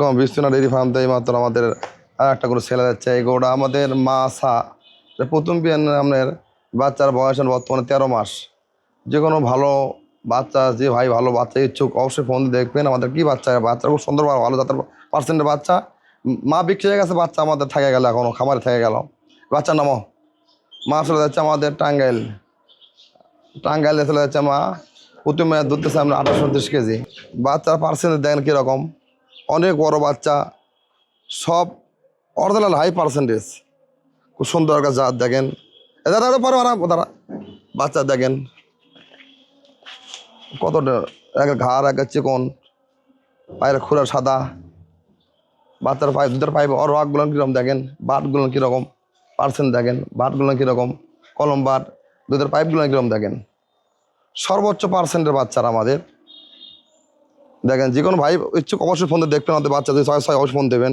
Welcome বিশ্বনা dairy farm এই মাত্র আমাদের আর একটা করে ছেলে যাচ্ছে, এই গরুটা আমাদের মা সা প্রথম বিয়ান আপনার বাচ্চার বয়স বর্তমানে তেরো মাস। যে কোনো ভালো বাচ্চা, যে ভাই ভালো বাচ্চা ইচ্ছুক, অবশ্যই ফোন দেখবেন আমাদের কি বাচ্চা বাচ্চা খুব সুন্দর ভালো জাতের পার্সেন্টের বাচ্চা। মা বিক্রি হয়ে গেছে, বাচ্চা আমাদের থেকে গেল এখনও, খামারে থেকে গেল। বাচ্চার নামও। মা চলে যাচ্ছে আমাদের টাঙ্গাইল। টাঙ্গাইলে চলে যাচ্ছে মা। প্রতি মেয়াদ ধরতেছে আমরা আঠারোশো উনত্রিশ কেজি। বাচ্চার পার্সেন্টেজ দেখেন কীরকম? অনেক বড় বাচ্চা, সব অরিজিনাল হাই পার্সেন্টেজ খুব সুন্দর একটা জাত দেখেন। দাদা দাদা পারো, আরাম দাদা বাচ্চা দেখেন। কত এক ঘাড়, এক চিকন, পায়ের খুঁড়া সাদা। বাচ্চার পাইপ দুধের পাইপ ওর রকগুলো কীরকম দেখেন? বাটগুলো কীরকম? পার্সেন্ট দেখেন, বাটগুলো কীরকম? কলম বাট, দুধের পাইপগুলো কীরকম দেখেন? সর্বোচ্চ পার্সেন্টের বাচ্চারা আমাদের। দেখেন, যে কোনো ভাই ইচ্ছুক অবশ্যই ফোন দেখবেন, আমাদের বাচ্চা যদি ছয় ছয় অবশ্যই ফোন দেবেন।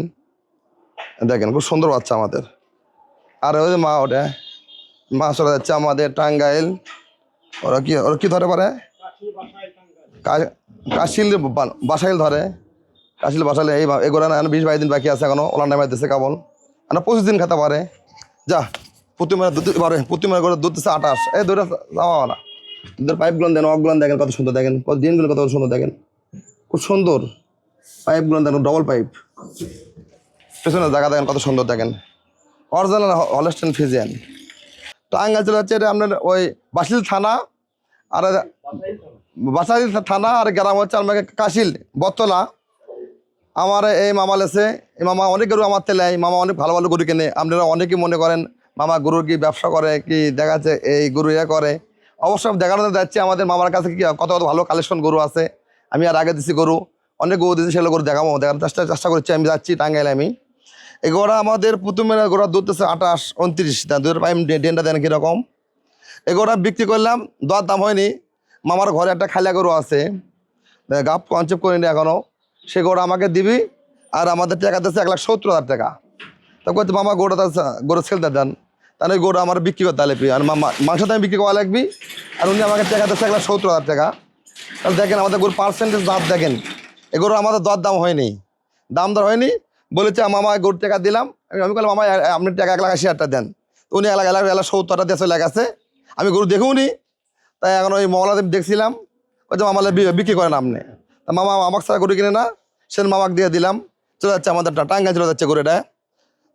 দেখেন, খুব সুন্দর বাচ্চা আমাদের। আর ওই যে মা ওটা মা চলে যাচ্ছে আমাদের টাঙ্গাইল। ওরা কি ওরা কী ধরে পারে? কাশিল বাসাইল ধরে। কাশিল বাসাইল, এই এগুলো না বিশ বাইশ দিন বাকি আছে এখনও ওলান টাইমে দিচ্ছে কেবল। না পঁচিশ দিন খেতে পারে। যা প্রতি মাসে দুধ পারে প্রতি মাসে করে দুধ দিচ্ছে আঠাশ এই দুটা যাওয়া না। দুধের পাইপগুলো দেন অগুলো দেখেন কত সুন্দর, দেখেন দিনগুলো কত সুন্দর, দেখেন। খুব সুন্দর পাইপগুলো দেখেন ডবল পাইপ পেছনে জায়গা দেখেন কত সুন্দর দেখেন। অরিজিনাল হলস্টেন ফিজিয়ান টাঙ্গাইল চলে যাচ্ছে, এটা আপনার ওই বাসিল থানা, আর বাসাইল থানা আর গ্রাম হচ্ছে আমাকে কাশিল, বতলা। আমার এই মামা লেছে, এই মামা অনেক গরু আমার তেলে মামা অনেক ভালো ভালো গরু কেনে। আপনারা অনেকেই মনে করেন মামা গরুর কি ব্যবসা করে, কি দেখা যাচ্ছে এই গরু ইয়ে করে। অবশ্যই দেখানো যাচ্ছে আমাদের মামার কাছে কি, কত কত ভালো কালেকশন গরু আছে। আমি আর আগে দিছি গরু। অনেক গরু দিচ্ছি সেগুলো গরু দেখাবো দেখার চেষ্টা চেষ্টা করছি, আমি যাচ্ছি, টাঙ্গাইলে আমি। এই গোড়া আমাদের প্রথমে গোড়া আছে আঠাশ, উনত্রিশ দুধের পাইম ডেনটা দেন কীরকম। এই গোড়া বিক্রি করলাম, দর দাম হয়নি। মামার ঘরে একটা খালিয়া গরু আছে। গাপ কনসেপ্ট করিনি এখনও সে গরু আমাকে দিবি, আর আমাদের টাকা দিচ্ছে এক লাখ সত্তর হাজার টাকা। তা করতে মামা, গরুটা গরু ছেলতে দেন। তাহলে গরু আমার বিক্রি করতে লাগবি। আর মামা মাংস দামে বিক্রি করা লাগবি, আর উনি আমাকে টাকা দিচ্ছে এক লাখ সত্তর হাজার টাকা। দেখেন আমাদের গরুর পার্সেন্টেজ দাম দেখেন। এ গরু আমাদের দর দাম হয়নি। দাম দর হয়নি, বলেছে, মামা গরুর টাকা দিলাম। আমি বললাম, মামা আপনি টাকা এক লাখ আশি হাজার দেন। তো উনি এক লাখ এক লাখ এক লাখ সত্তর হাজার দিয়ে চলে গেছে। আমি গরু দেখুনি, তাই এখন ওই মহলাদেব দেখছিলাম। ওই যে মামালে বিক্রি করেন আপনি। তা মামা, আমাকে ছাড়া গরু কিনে না সে মামাকে দিয়ে দিলাম। চলে যাচ্ছে আমাদের টা- টাঙ্গাইল চলে যাচ্ছে গরুটা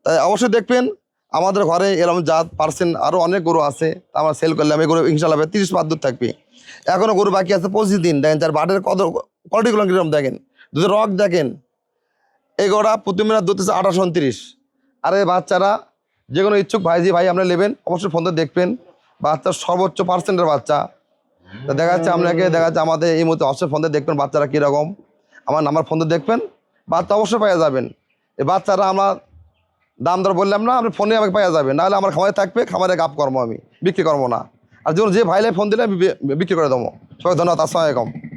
তাই অবশ্যই দেখবেন আমাদের ঘরে এরকম জাত পার্সেন্ট আরও অনেক গরু আছে আমরা সেল করলাম, এই গরু ইনশাল্লাহ তিরিশ পাঁচ দুধ থাকবে। এখনও গরু বাকি আছে পঁচিশ দিন, দেখেন তার বাটের কত কোয়ালিটিগুলো কীরকম দেখেন, দুধের রক দেখেন, এই গরুটা প্রতি মিনার দুধ হচ্ছে আঠাশ উনত্রিশ। আর এই বাচ্চারা, যে কোনো ইচ্ছুক ভাইজি ভাই আপনারা নেবেন, অবশ্যই ফোন দেখবেন বাচ্চার সর্বোচ্চ পার্সেন্টের বাচ্চা। তা দেখা যাচ্ছে আপনাকে দেখা যাচ্ছে আমাদের এই মুহূর্তে অবশ্যই ফোন দেখবেন বাচ্চারা কীরকম। আমার নাম্বার ফোন দেখবেন, বাচ্চা অবশ্যই পাওয়া যাবেন। এই বাচ্চারা আমরা দাম দর বললাম না আপনি ফোনে আমাকে পাওয়া যাবে। নাহলে আমার খামারে থাকবে, খামারে গাপ কর্ম আমি, বিক্রি করব না। আর যখন যে ভাইলে ফোন দিলে আমি বিক্রি করে দেবো। সবাই ধন্যবাদ, আসসালামু আলাইকুম।